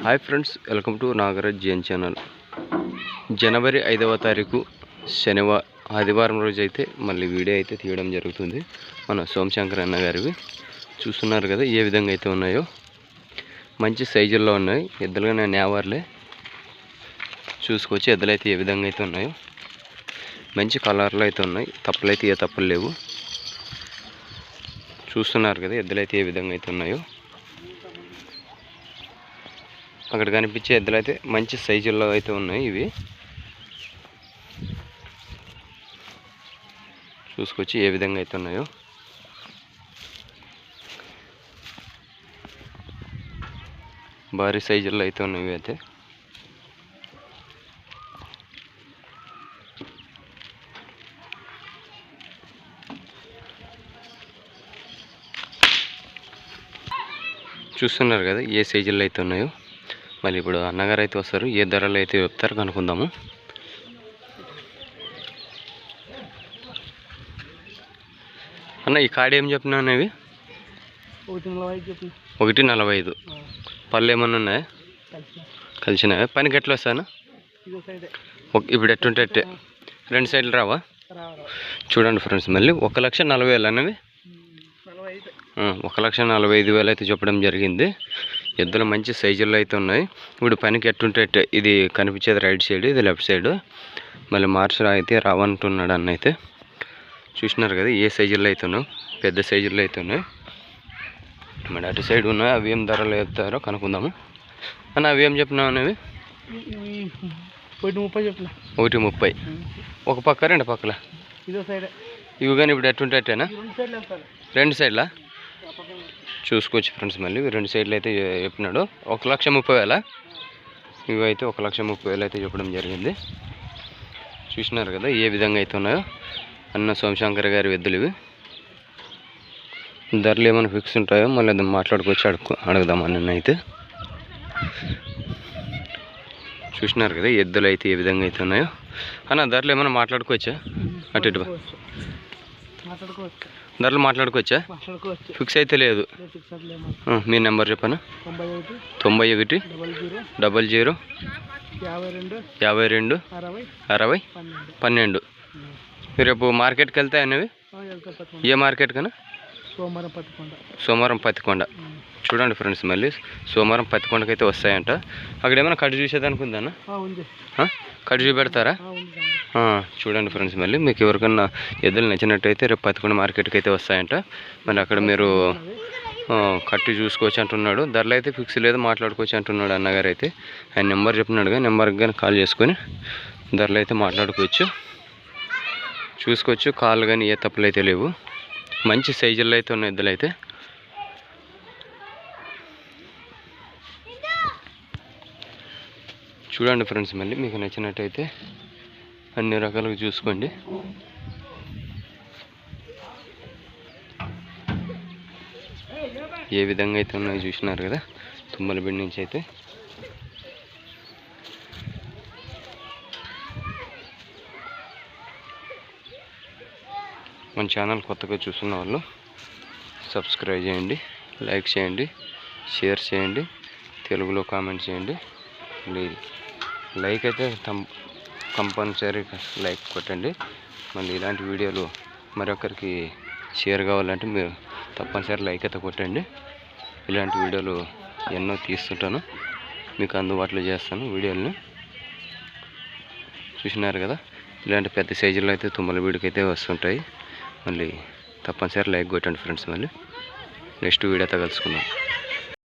Hi friends welcome to Nagaraj GN channel. జనవరి ఐదవ తారీఖు శనివారం ఆదివారం రోజు అయితే మళ్ళీ వీడియో అయితే తీయడం జరుగుతుంది. మన సోమశంకర్ అన్న గారివి. చూస్తున్నారు కదా ఏ విధంగా అయితే ఉన్నాయో. మంచి సైజుల్లో ఉన్నాయి. ఎద్దులుగా నేవార్లే. చూసుకోవచ్చు ఎద్దులు అయితే ఏ విధంగా అయితే ఉన్నాయో. మంచి కలర్లో అయితే ఉన్నాయి. తప్పులు అయితే ఏ తప్పులు లేవు. చూస్తున్నారు కదా ఎద్దులు అయితే ఏ విధంగా అయితే ఉన్నాయో. అక్కడ కనిపించే ఎద్దులు అయితే మంచి సైజుల్లో అయితే ఉన్నాయి ఇవి. చూసుకొచ్చి ఏ విధంగా అయితే ఉన్నాయో. భారీ సైజుల్లో అయితే ఉన్నాయి ఇవి అయితే. చూస్తున్నారు కదా ఏ సైజుల్లో అయితే ఉన్నాయో. మళ్ళీ ఇప్పుడు అన్నగారు అయితే వస్తారు ఏ ధరలు అయితే చెప్తారో కనుక్కుందాము. అన్న ఈ కాడ ఏం చెప్తున్నాను ఇవి? ఒకటి నలభై ఐదు పళ్ళు ఏమన్నా ఉన్నాయా? కలిసిన. కలిసినాయా పనికి ఎట్లా వస్తాను ఇప్పుడు ఎట్టుంటే అట్టే. రెండు సైడ్లు రావా? చూడండి ఫ్రెండ్స్ మళ్ళీ ఒక లక్ష నలభై వేలు ఆ, ఒక లక్ష నలభై ఐదు వేలు అయితే చెప్పడం జరిగింది. ఎద్దులు మంచి సైజుల్లో అయితే ఉన్నాయి. ఇప్పుడు పనికి ఎట్టుంటే ఇది కనిపించేది రైట్ సైడ్ ఇది లెఫ్ట్ సైడ్ మళ్ళీ మార్చ్ అయితే రావంటున్నాడు అన్న అయితే. చూసినారు కదా ఏ సైజుల్లో అయితే ఉన్నావు పెద్ద సైజుల్లో అయితే ఉన్నాయి. మరి అటు సైడ్ ఉన్నాయి అవి ఏం ధరలు చెప్తారో కనుక్కుందాము. అన్న అవి ఏం చెప్పినావు అనేవి ఒకటి ముప్పై చెప్పిన. ఒకటి ముప్పై. ఒక పక్క రెండు పక్కల? ఇదో సైడ్ ఇవి కానీ ఇప్పుడు ఎట్టుంటే రెండు సైడ్లా చూసుకోవచ్చు ఫ్రెండ్స్ మళ్ళీ. రెండు సైడ్లు అయితే చెప్పినాడు. ఒక లక్ష ముప్పై వేల. ఇవి అయితే ఒక లక్ష ముప్పై వేలు అయితే చెప్పడం జరిగింది. చూసినారు కదా ఏ విధంగా అయితే ఉన్నాయో. అన్న సోమశంకర్ గారి వెద్దులు ఇవి. ధరలు ఏమైనా ఫిక్స్ ఉంటాయో మళ్ళీ అది మాట్లాడుకోవచ్చు అడుగు అడుగుదాం అన్న అయితే. చూసినారు కదా ఎద్దులు అయితే ఏ విధంగా అయితే ఉన్నాయో. అన్న ధరలు ఏమైనా మాట్లాడుకోవచ్చా? అటు ఇటు ధరలు మాట్లాడుకోవచ్చా? ఫిక్స్ అయితే లేదు. మీ నెంబర్ చెప్పనా? తొంభై ఒకటి డబల్ జీరో యాభై రెండు అరవై పన్నెండు. రేపు మార్కెట్కి వెళ్తే అనేవి ఏ మార్కెట్ కన్నా సోమవారం పత్తికొండ. చూడండి ఫ్రెండ్స్ మళ్ళీ. సోమవారం పత్తికొండకి అయితే వస్తాయంట. అక్కడ ఏమైనా కట్ చూసేదానికి ఉందన్న? కట్ చూపెడతారా? చూడండి ఫ్రెండ్స్ మళ్ళీ. మీకు ఎవరికన్నా ఎద్దులు నచ్చినట్టయితే రేపు పత్తికొండ మార్కెట్కి అయితే వస్తాయంట. మరి అక్కడ మీరు కట్టి చూసుకోవచ్చు అంటున్నాడు. ధరలు అయితే ఫిక్స్ లేదు మాట్లాడుకోవచ్చు అంటున్నాడు అన్నగారు అయితే ఆయన నెంబర్ చెప్పినాడుగా నెంబర్కి కానీ కాల్ చేసుకొని ధరలు అయితే మాట్లాడుకోవచ్చు. చూసుకోవచ్చు కాళ్ళు కానీ ఏ తప్పులు అయితే లేవు. మంచి సైజుల్లో అయితే ఉన్న ఎద్దులు అయితే. చూడండి ఫ్రెండ్స్ మళ్ళీ మీకు నచ్చినట్టయితే అన్ని రకాలుగా చూసుకోండి. ఏ విధంగా అయితే ఉన్నాయో చూసినారు కదా తుమ్మలబిడి నుంచి అయితే. మన ఛానల్ కొత్తగా చూస్తున్న వాళ్ళు సబ్స్క్రైబ్ చేయండి లైక్ చేయండి షేర్ చేయండి తెలుగులో కామెంట్ చేయండి. మళ్ళీ లైక్ అయితే తం కంపల్సరీ లైక్ కొట్టండి. మళ్ళీ ఇలాంటి వీడియోలు మరొకరికి షేర్ కావాలంటే మీరు తప్పనిసరి లైక్ అయితే కొట్టండి. ఇలాంటి వీడియోలు ఎన్నో తీస్తుంటాను. మీకు అందుబాటులో చేస్తాను వీడియోలని. చూసినారు కదా? ఇలాంటి పెద్ద సైజులో అయితే తుమ్మల వీడికి అయితే వస్తుంటాయి. మళ్ళీ తప్పనిసరి లైక్ కొట్టండి ఫ్రెండ్స్ మళ్ళీ. నెక్స్ట్ వీడియోతో కలుసుకుందాం.